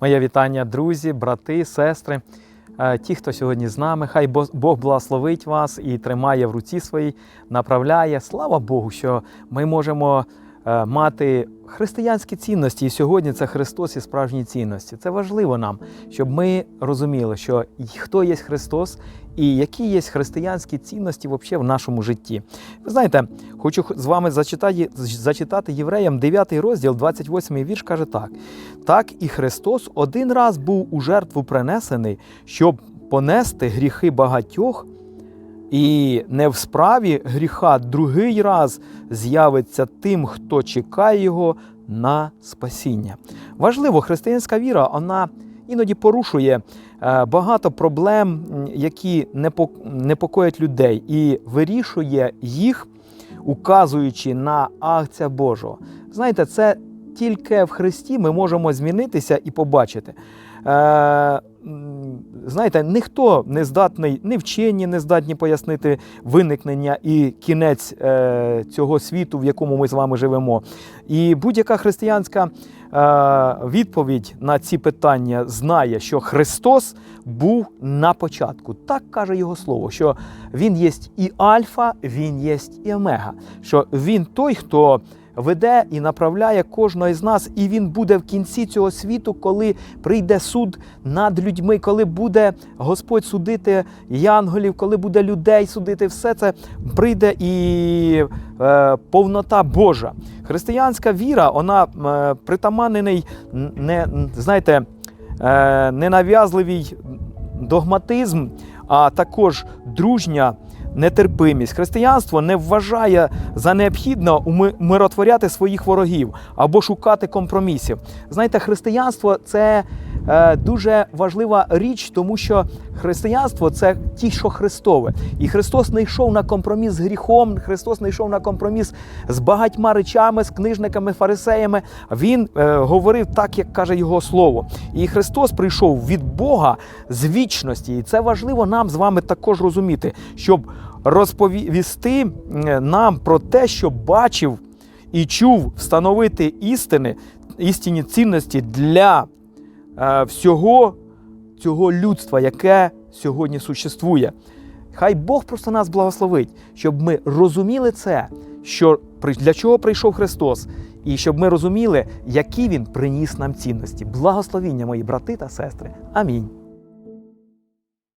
Моє вітання, друзі, брати, сестри, е, ті, хто сьогодні з нами. Хай Бо- Бог благословить вас і тримає в руці своїй, направляє. Слава Богу, що ми можемо мати християнські цінності. І сьогодні це Христос і справжні цінності. Це важливо нам, щоб ми розуміли, що хто є Христос і які є християнські цінності взагалі в нашому житті. Ви знаєте, хочу з вами зачитати, зачитати євреям 9 розділ, 28 вірш каже так. Так і Христос один раз був у жертву принесений, щоб понести гріхи багатьох, і не в справі гріха другий раз з'явиться тим, хто чекає його на спасіння. Важливо, християнська віра, вона іноді порушує е, багато проблем, які непо- непокоять людей, і вирішує їх, указуючи на акція Божого. Знаєте, це тільки в Христі ми можемо змінитися і побачити. Знаєте, ніхто не здатний, ні вчені не здатні пояснити виникнення і кінець е, цього світу, в якому ми з вами живемо. І будь-яка християнська е, відповідь на ці питання знає, що Христос був на початку. Так каже його слово, що Він є і Альфа, Він є і Омега. Що Він той, хто веде і направляє кожного із нас, і він буде в кінці цього світу, коли прийде суд над людьми, коли буде Господь судити янголів, коли буде людей судити, все це прийде і е, повнота Божа. Християнська віра, вона е, притаманений, не знаєте, е, ненав'язливий догматизм, а також дружня нетерпимість. Християнство не вважає за необхідне умиротворяти своїх ворогів або шукати компромісів. Знаєте, християнство це дуже важлива річ, тому що християнство це ті, що Христове. І Христос не йшов на компроміс з гріхом, Христос не йшов на компроміс з багатьма речами, з книжниками, фарисеями. Він е, говорив так, як каже його слово. І Христос прийшов від Бога з вічності. І це важливо нам з вами також розуміти, щоб розповісти е, нам про те, що бачив і чув, встановити істини, істинні цінності для е, всього цього людства, яке сьогодні существує. Хай Бог просто нас благословить, щоб ми розуміли це, що для чого прийшов Христос, і щоб ми розуміли, які Він приніс нам цінності. Благословіння, мої брати та сестри. Амінь.